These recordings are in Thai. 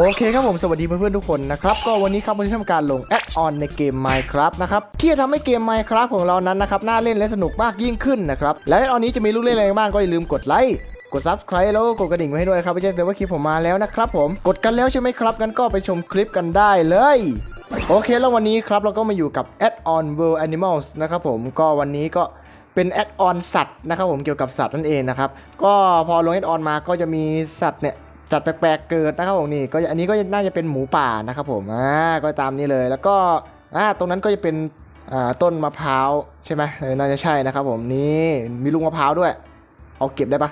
โอเคครับผมสวัสดีเพื่อนๆทุกคนนะครับก็วันนี้ครับวันนี้ทำการลงแอดออนในเกม Minecraft นะครับที่จะทำให้เกม Minecraft ของเรานั้นนะครับน่าเล่นและสนุกมากยิ่งขึ้นนะครับและแอดออนนี้จะมีลูกเล่นอะไรบ้างก็อย่าลืมกดไลค์กด Subscribe แล้วก็กดกระดิ่งไว้ให้ด้วยครับไม่ใช่แต่ว่าคลิปผมมาแล้วนะครับผมกดกันแล้วใช่ไหมครับงั้นก็ไปชมคลิปกันได้เลยโอเคแล้ววันนี้ครับเราก็มาอยู่กับ Add on World Animals นะครับผมก็วันนี้ก็เป็นแอดออนสัตว์นะครับผมเกี่ยวกับสัตว์นั่นเองนะครับก็พอลงแอดออนมาก็จะมีสัตว์เนี่ย จัดแปลกๆเกิดนะครับผมนี่ก็อันนี้ก็น่าจะเป็นหมูป่านะครับผมอ่าก็ตามนี้เลยแล้วก็อ่าตรงนั้นก็จะเป็นอ่าต้นมะพร้าวใช่ไหมเออน่าจะใช่นะครับผมนี่มีลูกมะพร้าวด้วย เอาเก็บได้ปะ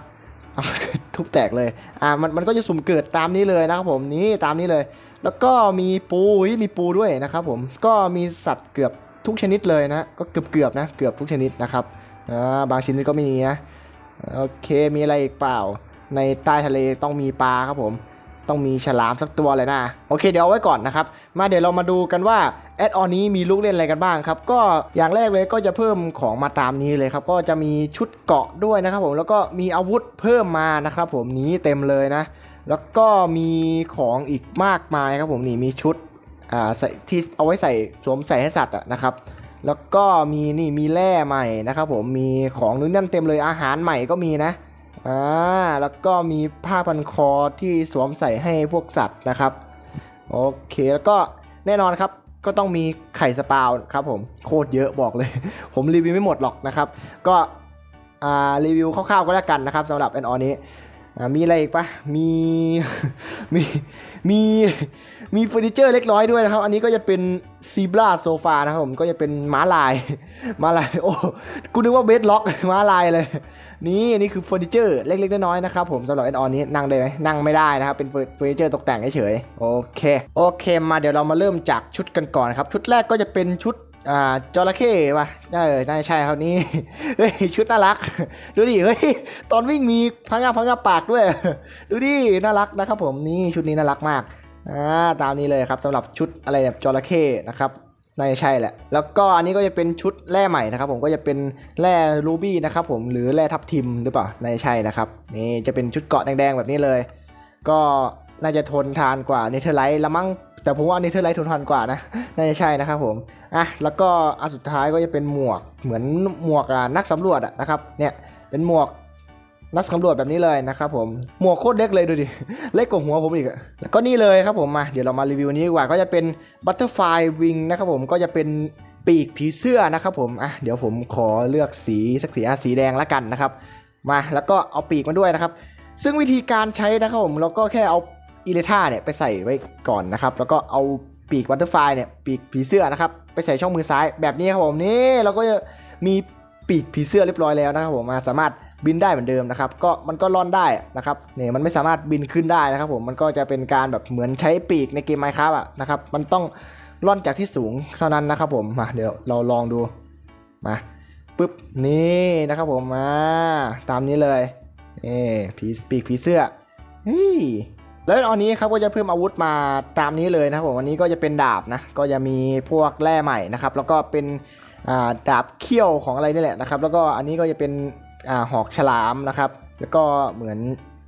ทุบแตกเลยอ่ามันมันก็จะสุ่มเกิดตามนี้เลยนะครับผมนี่ตามนี้เลย แล้วก็มีปูมีปูด้วยนะครับผมก็มีสัตว์เกือบทุกชนิดเลยนะก็เกือบเกือบๆนะเกือบทุกชนิดนะครับอ่าบางชนิดก็ไม่มีนะโอเคมีอะไรอีกเปล่า ในใต้ทะเลต้องมีปลาครับผมต้องมีฉลามสักตัวเลยนะ โอเคเดี๋ยวเอาไว้ก่อนนะครับ มาเดี๋ยวเรามาดูกันว่าแอดออนนี้มีลูกเล่นอะไรกันบ้างครับ ก็อย่างแรกเลยก็จะเพิ่มของมาตามนี้เลยครับ ก็จะมีชุดเกาะด้วยนะครับผมแล้วก็มีอาวุธเพิ่มมานะครับผมนี้เต็มเลยนะ แล้วก็มีของอีกมากมายครับผมนี่มีชุดอ่าที่เอาไว้ใส่สวมใส่ให้สัตว์นะครับ แล้วก็มีนี่มีแร่ใหม่นะครับผมมีของนู่นนั่นเต็มเลยอาหารใหม่ก็มีนะ อ่าแล้วก็มีผ้าพันคอที่สวมใส่ให้พวกสัตว์นะครับ โอเคแล้วก็แน่นอนครับก็ต้องมีไข่สปาวครับผมโคตรเยอะบอกเลย ผมรีวิวไม่หมดหรอกนะครับ ก็อ่ารีวิวคร่าวๆก็แล้วกันนะครับสำหรับแอนออนนี้ มีอะไรอีกปะมีมีมีมีเฟอร์นิเจอร์เล็กน้อยด้วยนะครับ อันนี้ก็จะเป็นซีบราโซฟานะครับผมก็จะเป็นม้าลายม้าลายโอ้กูนึกว่าเบสล็อกม้าลายเลย นี่อันนี่คือเฟอร์นิเจอร์เล็กๆน้อยๆนะครับผมสำหรับแอนออนนี้นั่งได้ไหมนั่งไม่ได้นะครับ เป็นเฟอร์นิเจอร์ตกแต่งเฉยๆโอเคโอเคมาเดี๋ยวเรามาเริ่มจากชุดกันก่อนครับ ชุดแรกก็จะเป็นชุด อ่าจระเข้ป่ะเออน่าใช่ครับนี่เฮ้ยชุดน่ารัก ดูดิเฮ้ยตอนวิ่งมีพังงาพังงาปากด้วย ดูดิน่ารักนะครับ ผมนี่ชุดนี้น่ารักมากอ่าตามนี้เลยครับสำหรับชุดอะไรแบบจระเข้นะครับน่าจะใช่แหละ แล้วก็อันนี้ก็จะเป็นชุดแร่ใหม่นะครับ ผมก็จะเป็นแร่รูบี้นะครับ ผมหรือแร่ทับทิมหรือเปล่าน่าจะใช่นะครับนี่จะเป็นชุดเกาะแดงๆแบบนี้เลย ก็น่าจะทนทานกว่าเนเธอร์ไลท์ละมั้ง แต่ผมว่าเนเธอร์ไลท์ทนทานกว่านะน่าจะใช่นะครับผมอะแล้วก็อันสุดท้ายก็จะเป็นหมวกเหมือนหมวกนักสำรวจอะนะครับเนี่ยเป็นหมวกนักสำรวจแบบนี้เลยนะครับผมหมวกโคตรเล็กเลยดูดิเล็กกว่าหัวผมอีกแล้วก็นี่เลยครับผมมาเดี๋ยวเรามารีวิวนี้ดีกว่าก็จะเป็นบัตเตอร์ไฟวิงนะครับผมก็จะเป็นปีกผีเสื้อนะครับผมอะเดี๋ยวผมขอเลือกสีสักสีอะสีแดงละกันนะครับมาแล้วก็เอาปีกมาด้วยนะครับ ซึ่งวิธีการใช้นะครับผมเราก็แค่เอา อิเลท่าเนี่ยไปใส่ไว้ก่อนนะครับ แล้วก็เอาปีกบัตเตอร์ไฟเนี่ยปีกผีเสื้อนะครับไปใส่ช่องมือซ้ายแบบนี้ครับผมนี่เราก็จะมีปีกผีเสื้อเรียบร้อยแล้วนะครับผมมาสามารถบินได้เหมือนเดิมนะครับ ก็มันก็ล่อนได้นะครับเนี่ยมันไม่สามารถบินขึ้นได้นะครับ ผมมันก็จะเป็นการแบบเหมือนใช้ปีกในเกมไมค์ครับอะนะครับมันต้องล่อนจากที่สูงเท่านั้นนะครับ ผมมาเดี๋ยวเราลองดูมาปึ๊บนี่นะครับผมมาตามนี้เลยนี่ผีปีกผีเสื้อเฮ้ย แล้วตอนนี้ครับก็จะเพิ่มอาวุธมาตามนี้เลยนะครับผมอันนี้ก็จะเป็นดาบนะก็จะมีพวกแร่ใหม่นะครับแล้วก็เป็นดาบเขี้ยวของอะไรนี่แหละนะครับ แล้วก็อันนี้ก็จะเป็นอหอกฉลามนะครับ แล้วก็เหมือน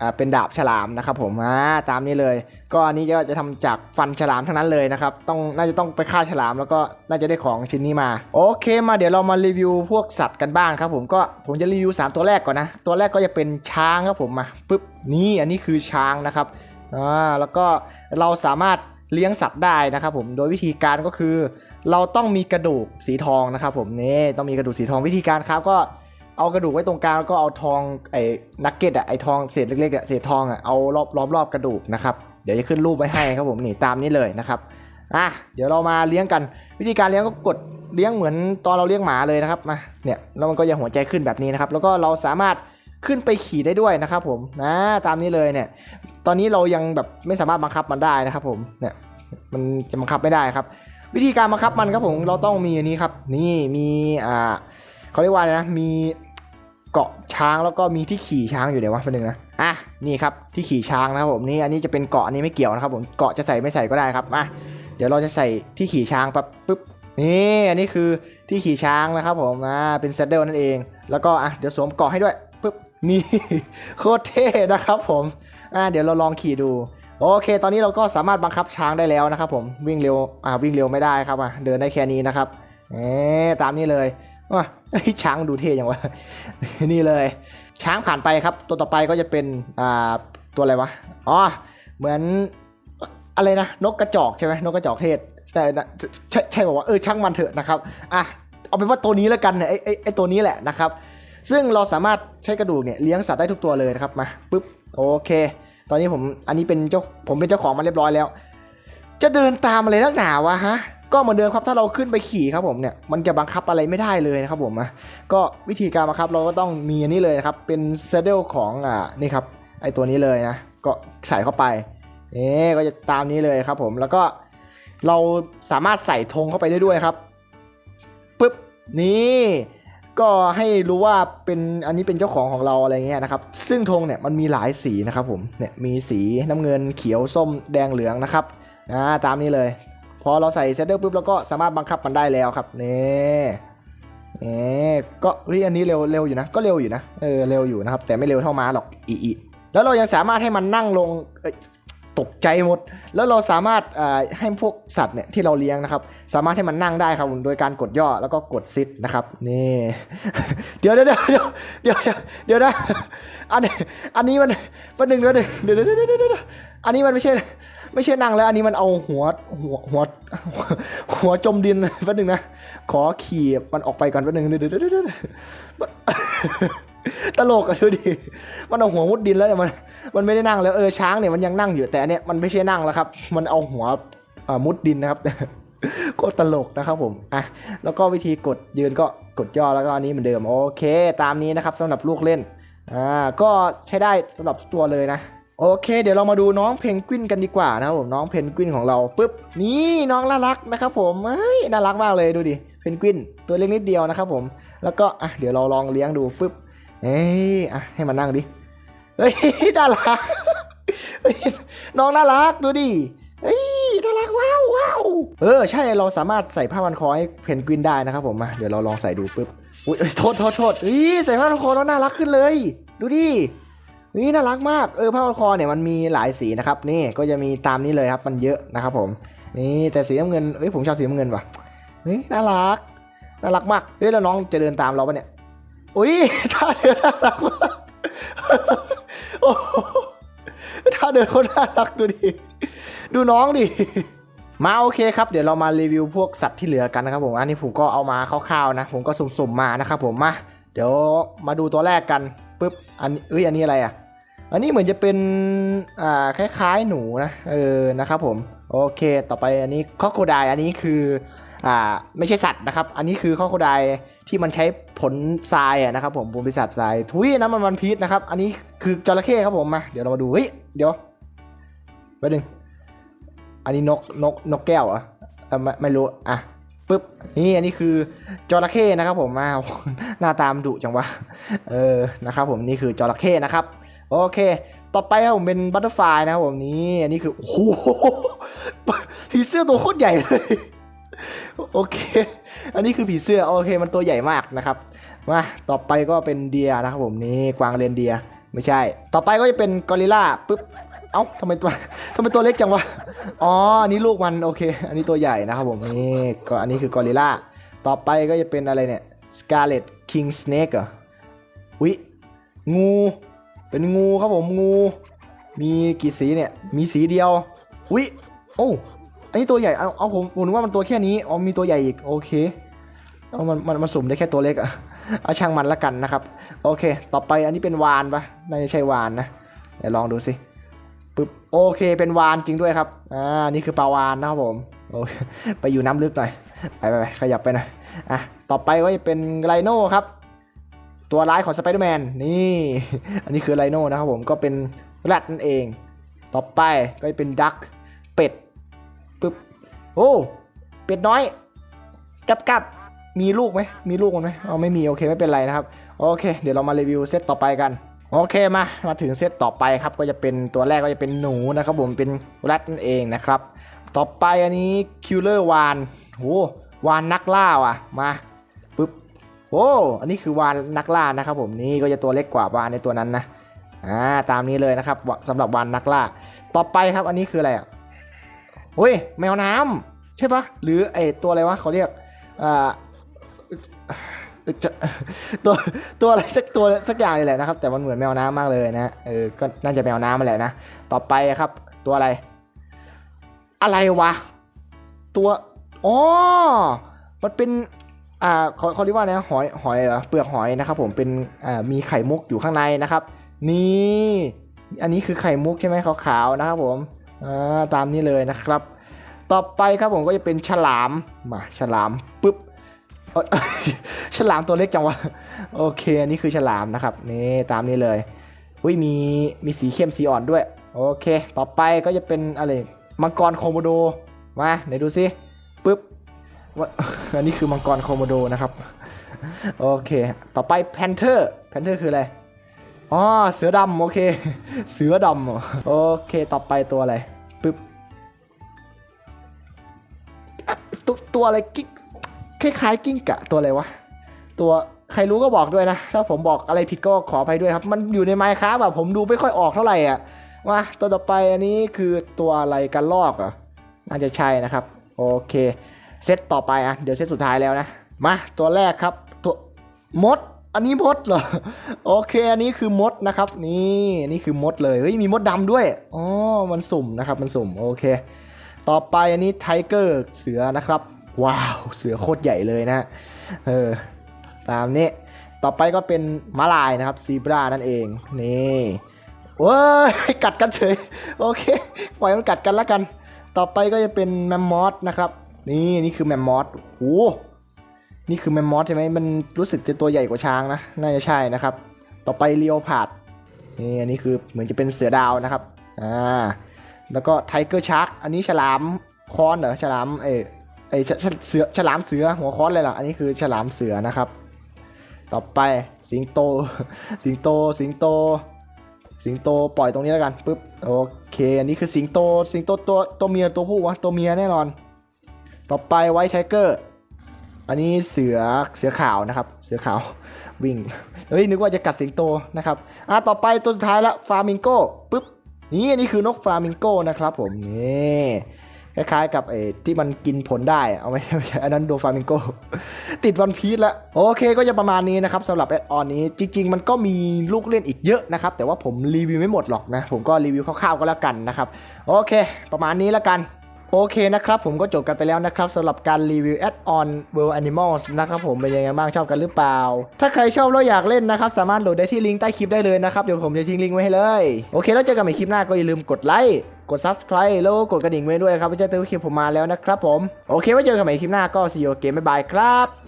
อเป็นดาบฉลามนะครับผมอ่าตามนี้เลย ก็อันนี้ก็จะทำจากฟันฉลามทั้งนั้นเลยนะครับต้องน่าจะต้องไปฆ่าฉลามแล้วก็น่าจะได้ของชิ้นนี้มา โอเคมาเดี๋ยวเรามารีวิวพวกสัตว์กันบ้างครับผมก็ผมจะรีวิวสามตัวแรกก่อนนะ ตัวแรกก็จะเป็นช้างครับผมมาปึ๊บนี่อันนี้คือช้างนะครับ อ่าแล้วก็เราสามารถเลี้ยงสัตว์ได้นะครับผมโดยวิธีการก็คือ เราต้องมีกระดูกสีทองนะครับผมนี่ต้องมีกระดูกสีทองวิธีการครับก็เอากระดูกไว้ตรงกลางแล้วก็เอาทองไอ้นักเก็ตอะไอ้ทองเศษเล็กๆอะเศษทองอะเอารอบล้อมรอบกระดูกนะครับเดี๋ยวจะขึ้นรูปไว้ให้ครับผมนี่ตามนี้เลยนะครับอะเดี๋ยวเรามาเลี้ยงกัน วิธีการเลี้ยงก็กดเลี้ยงเหมือนตอนเราเลี้ยงหมาเลยนะครับมาเนี่ยแล้วมันก็จะหัวใจขึ้นแบบนี้นะครับแล้วก็เราสามารถขึ้นไปขี่ได้ด้วยนะครับผมนะตามนี้เลยเนี่ย ตอนนี้เรายังแบบไม่สามารถบังคับมันได้นะครับ ผมเนี่ยมันจะบังคับไม่ได้ครับ วิธีการบังคับมันครับผมเราต้องมีอันนี้ครับ นี่มีอ่าเขาเรียกว่าไรนะมีเกาะช้างแล้วก็มีที่ขี่ช้างอยู่เดี๋ยววะเป็นหนึ่งนะอะนี่ครับที่ขี่ช้างนะครับผมนี่อันนี้จะเป็นเกาะอันนี้ไม่เกี่ยวนะครับผมเกาะจะใส่ไม่ใส่ก็ได้ครับอะเดี๋ยวเราจะใส่ที่ขี่ช้างปั๊บปุ๊บนี่อันนี้คือที่ขี่ช้างนะครับผมอ่าเป็นเซดเดิลนั่นเอง แล้วก็อะเดี๋ยวสวมเกาะให้ด้วย นี่โคตรเท่นะครับผมอ่าเดี๋ยวเราลองขี่ดูโอเค ตอนนี้เราก็สามารถบังคับช้างได้แล้วนะครับผมวิ่งเร็วอ่าวิ่งเร็วไม่ได้ครับอะเดินได้แค่นี้นะครับเอ๊ตามนี้เลยว้าเฮ้ช้างดูเท่ยังวะนี่เลย ช้างผ่านไปครับ ตัวต่อไปก็จะเป็นอ่าตัวอะไรวะอ๋อเหมือนอะไรนะนกกระจอกใช่ไหมนกกระจอกเทศใช่ใช่ใช่บอกว่าเออช่างมันเถอะนะครับอะเอาเป็นว่าตัวนี้แล้วกันเนี่ยไอไอไอตัวนี้แหละนะครับ ซึ่งเราสามารถใช้กระดูกเนี่ยเลี้ยงสัตว์ได้ทุกตัวเลยนะครับมาปุ๊บโอเค ตอนนี้ผมอันนี้เป็นเจ้าผมเป็นเจ้าของมันเรียบร้อยแล้ว จะเดินตามอะไรนักหนาวะฮะก็เหมือนเดิมครับถ้าเราขึ้นไปขี่ครับผมเนี่ยมันจะบังคับอะไรไม่ได้เลยนะครับผมอะก็วิธีการบังคับเราก็ต้องมีอันนี้เลยนะครับเป็นเซดเดลของอ่านี่ครับไอตัวนี้เลยนะก็ใส่เข้าไปเอ๊ก็จะตามนี้เลยครับผมแล้วก็เราสามารถใส่ธงเข้าไปได้ด้วยครับปึ๊บนี่ ก็ให้รู้ว่าเป็นอันนี้เป็นเจ้าของของเราอะไรเงี้ยนะครับ ซึ่งธงเนี่ยมันมีหลายสีนะครับผมเนี่ยมีสีน้ำเงินเขียวส้มแดงเหลืองนะครับอ่าตามนี้เลยพอเราใส่เซตเดอร์ปุ๊บเราก็สามารถบังคับมันได้แล้วครับนี่เอ๊ก็เฮ้ยอันนี้เร็วเร็วอยู่นะ ก็เร็วอยู่นะเออเร็วอยู่นะครับ แต่ไม่เร็วเท่าม้าหรอกอีอีแล้วเรายังสามารถให้มันนั่งลงเอ ตกใจหมด แล้วเราสามารถให้พวกสัตว์เนี่ยที่เราเลี้ยงนะครับ สามารถให้มันนั่งได้ครับโดยการกดย่อแล้วก็กดซิดนะครับนี่เดี๋ยวเดี๋ยวเดี๋ยวเดี๋ยวเดี๋ยวเดี๋ยวนะอันนี้อันนี้มันป็นหนึ่งเดี๋ยวเดี๋ยวเดี๋ยวเดี๋ยวเดี๋ยวเดี๋ยอันนี้มันไม่ใช่ไม่ใช่นั่งแล้ว อันนี้มันเอาหัวหัวหัวหัวจมดินแป๊บนึงนะขอขี่มันออกไปก่อนแป๊บนึงเดี๋ยวเดี๋ยวเดี๋ยวเดี๋ย ตลกอะดูดิ มันเอาหัวมุดดินแล้วเนี่ยมัน มันไม่ได้นั่งแล้วเออช้างเนี่ยมันยังนั่งอยู่แต่เนี้ยมันไม่ใช่นั่งแล้วครับ มันเอาหัวมุดดินนะครับโคตรตลกนะครับผมอะแล้วก็วิธีกดยืนก็กดย่อแล้วก็อันนี้เหมือนเดิมโอเค ตามนี้นะครับสำหรับลูกเล่นอ่าก็ใช้ได้สำหรับตัวเลยนะโอเค เดี๋ยวเรามาดูน้องเพนกวินกันดีกว่านะครับผมน้องเพนกวินของเราปุ๊บนี่น้องน่ารักนะครับผมเฮ้ยน่ารักมากเลยดูดิเพนกวินตัวเล็กนิดเดียวนะครับผมแล้วก็อะเดี๋ยวเราลองเลี้ยงดูปุ๊บ เอ้ยอะให้มันนั่งดิ เฮ้ยน่ารักน้องน่ารักดูดิเฮ้ยน่ารักว้าวว้าวเออใช่เราสามารถใส่ผ้าพันคอให้เพนกวินได้นะครับผมมาเดี๋ยวเราลองใส่ดูปุ๊บอุ้ยเอ้ยโทษโทษโทษเฮ้ยใส่ผ้าพันคอแล้วน่ารักขึ้นเลย ดูดินี่น่ารักมากเออผ้าพันคอเนี่ยมันมีหลายสีนะครับนี่ก็จะมีตามนี้เลยครับมันเยอะนะครับผมนี่แต่สีน้ำเงินเอ้ยผมชอบสีน้ำเงินว่ะเฮ้ยน่ารักน่ารักมากเฮ้ยแล้วน้องจะเดินตามเราปะเนี่ย อุ้ยท่าเดินน่ารักมากโอ้โหท่าเดินคนน่ารักดูดิ ดูน้องดิ มาโอเคครับ เดี๋ยวเรามารีวิวพวกสัตว์ที่เหลือกันนะครับผม อันนี้ผมก็เอามาคร่าวๆนะ ผมก็สุ่มๆมานะครับผม มา เดี๋ยวมาดูตัวแรกกันปุ๊บ อันนี้เอ้ย อันนี้อะไรอะ อันนี้เหมือนจะเป็น อ่า คล้ายๆ หนูนะ เออ นะครับผม โอเค ต่อไปอันนี้คอโคไดอันนี้คือ อ่าไม่ใช่สัตว์นะครับ อันนี้คือคอโคไดที่มันใช้ผลทรายอะนะครับ ผมผลปีศาจทราย ทุยนะมันมันพีชนะครับ อันนี้คือจระเข้ครับผมมาเดี๋ยวเรามาดูเฮ้ยเดี๋ยวแป๊บนึงอันนี้นกนกนกแก้วเหรอเอ่อไม่ไม่รู้อะปึ๊บนี่อันนี้คือจระเข้นะครับ ผมมาหน้าตามดุจังวะเออนะครับ ผมนี่คือจระเข้นะครับโอเค ต่อไปครับผมเป็นบัตเตอร์ฟลายนะครับผมนี่อันนี้คือโอ้โหผีเสื้อตัวโคตรใหญ่เลย โอเค อันนี้คือผีเสื้อโอเค มันตัวใหญ่มากนะครับ มาต่อไปก็เป็นเดียนะครับผมนี่กวางเรนเดียไม่ใช่ ต่อไปก็จะเป็นกอริลลาปึ๊บ เอ้าทำไมตัวทำไมตัวเล็กจังวะ อ๋อ อันนี้ลูกมันโอเค อันนี้ตัวใหญ่นะครับผมนี่ก็อันนี้คือกอริลลาต่อไปก็จะเป็นอะไรเนี่ย Scarlet King Snake เหรอวิงู เป็นงูครับผมงู มีกี่สีเนี่ย มีสีเดียววิโอ้ อันนี้ตัวใหญ่เอาเอาผมผมนึกว่ามันตัวแค่นี้อ๋อมีตัวใหญ่อีกโอเคเอามันมันมันสุ่มได้แค่ตัวเล็กอะเอาช่างมันละกันนะครับ โอเค ต่อไปอันนี้เป็นวานปะน่าจะใช่วานนะเดี๋ยวลองดูสิปึ๊บโอเคเป็นวานจริงด้วยครับอ่านี่คือปลาวานนะครับผมโอเคไปอยู่น้ำลึกหน่อยไปไปไปขยับไปหน่อยอะต่อไปก็จะเป็นไรโน่ครับ ตัวร้ายของสไปเดอร์แมนนี่ อันนี้คือไรโน่นะครับผมก็เป็นแรดนั่นเอง ต่อไปก็จะเป็นดัก โอ้เป็ดน้อยกับกับมีลูกไหมมีลูกมันไหมเอาไม่มีโอเคไม่เป็นไรนะครับโอเค เดี๋ยวเรามารีวิวเซตต่อไปกันโอเคมามาถึงเซตต่อไปครับก็จะเป็นตัวแรกก็จะเป็นหนูนะครับผมเป็นแรดนั่นเองนะครับ ต่อไปอันนี้คิลเลอร์วานโหวานนักล่าว่ะมาปึ๊บโอ้อันนี้คือวานนักล่านะครับผมนี่ก็จะตัวเล็กกว่าวานในตัวนั้นนะอ่าตามนี้เลยนะครับวะสำหรับวานนักล่า ต่อไปครับอันนี้คืออะไรอะ เฮ้ยแมวน้ำใช่ปะหรือไอตัวอะไรวะเขาเรียกอ่าตัวตัวอะไรสักตัวสักอย่างนี่แหละนะครับ แต่มันเหมือนแมวน้ำมากเลยนะเออก็น่าจะแมวน้ำมาแหละนะต่อไปครับ ตัวอะไร อะไรวะ ตัวอ๋อมันเป็นอ่าเขาเขาเรียกว่าไงหอยหอยเหรอเปลือกหอยนะครับ ผมเป็นอ่ามีไข่มุกอยู่ข้างในนะครับ นี่ อันนี้คือไข่มุกใช่ไหมขาวๆนะครับผม ตามนี้เลยนะครับ ต่อไปครับผมก็จะเป็นฉลามมาฉลามปุ๊บฉลามตัวเล็กจังวะโอเคอันนี้คือฉลามนะครับนี่ตามนี้เลยอุ้ยมีมีสีเข้มสีอ่อนด้วย โอเค ต่อไปก็จะเป็นอะไรมังกรโคโมโดมาไหนดูซิปุ๊บว่าอันนี้คือมังกรโคโมโดนะครับ โอเค ต่อไปแพนเทอร์แพนเทอร์คืออะไร อ๋อเสือดำโอเค เสือดำโอเคต่อไปตัวอะไรปึ๊บตัวตัวอะไรกิ๊กคล้ายๆกิ้งกะตัวอะไรวะตัวใครรู้ก็บอกด้วยนะ ถ้าผมบอกอะไรผิดก็ขออภัยด้วยครับ มันอยู่ในไมค์ครับแบบผมดูไม่ค่อยออกเท่าไหร่อะมาตัวต่อไปอันนี้คือตัวอะไรกันลอกเหรอน่าจะใช่นะครับ โอเค เซตต่อไปอะเดี๋ยวเซตสุดท้ายแล้วนะมาตัวแรกครับตัวมด อันนี้มดเหรอ โอเค อันนี้คือมดนะครับ นี่นี่คือมดเลย เฮ้ย มีมดดำด้วย อ๋อ มันสุ่มนะครับ มันสุ่ม โอเค ต่อไปอันนี้ไทเกอร์เสือนะครับ ว้าว เสือโคตรใหญ่เลยนะ เออ ตามนี้ ต่อไปก็เป็นม้าลายนะครับ ซีบรานั่นเอง นี่เว้ย กัดกันเฉย โอเค ปล่อยมันกัดกันแล้วกัน ต่อไปก็จะเป็นแมมมอสนะครับ นี่นี่คือแมมมอสโอ้ นี่คือแมมมอสใช่ไหมมันรู้สึกจะตัวใหญ่กว่าช้างนะ น่าจะใช่นะครับ ต่อไปเลียวผาดนี่อันนี้คือเหมือนจะเป็นเสือดาวนะครับ อ่า แล้วก็ไทเกอร์ชาร์กอันนี้ฉลามคอนเหรอ ฉลามเอไอเสือ ฉลามเสือ หัวคอนเลยเหรออันนี้คือฉลามเสือนะครับ ต่อไปสิงโต สิงโต สิงโต สิงโตปล่อยตรงนี้แล้วกันปุ๊บ โอเค อันนี้คือสิงโต สิงโตตัวตัวเมียตัวผู้วะ ตัวเมียแน่นอน ต่อไปไวท์ไทเกอร์ อันนี้เสือเสือขาวนะครับ เสือขาววิ่งเฮ้ยนึกว่าจะกัดสิงโตนะครับอะต่อไปตัวสุดท้ายละฟามิงโก้ปุ๊บนี่อันนี้คือนกฟลามิงโก้นะครับผมนี่คล้ายๆกับไอ้ที่มันกินผลได้เอาไม่ใช่ไม่ใช่อันนั้นโดฟามิงโกติดวันพีชแล้วโอเคก็จะประมาณนี้นะครับสำหรับแอดออนนี้จริง ๆ มันก็มีลูกเล่นอีกเยอะนะครับ แต่ว่าผมรีวิวไม่หมดหรอกนะ ผมก็รีวิวคร่าวๆก็แล้วกันนะครับ โอเค ประมาณนี้แล้วกัน โอเคนะครับผมก็จบกันไปแล้วนะครับสำหรับการรีวิว Add on World Animals นะครับผมเป็นยังไงบ้างชอบกันหรือเปล่า ถ้าใครชอบแล้วอยากเล่นนะครับ สามารถโหลดได้ที่ลิงก์ใต้คลิปได้เลยนะครับ เดี๋ยวผมจะทิ้งลิงก์ไว้ให้เลย โอเค แล้วเจอกันใหม่คลิปหน้าก็อย่าลืมกดไลค์กด Subscribe แล้วก็กดกระดิ่งไว้ด้วยครับเพื่อจะเตือนคลิปผมมาแล้วนะครับผม โอเคไว้เจอกันใหม่คลิปหน้าก็ see you again บ๊ายบายครับ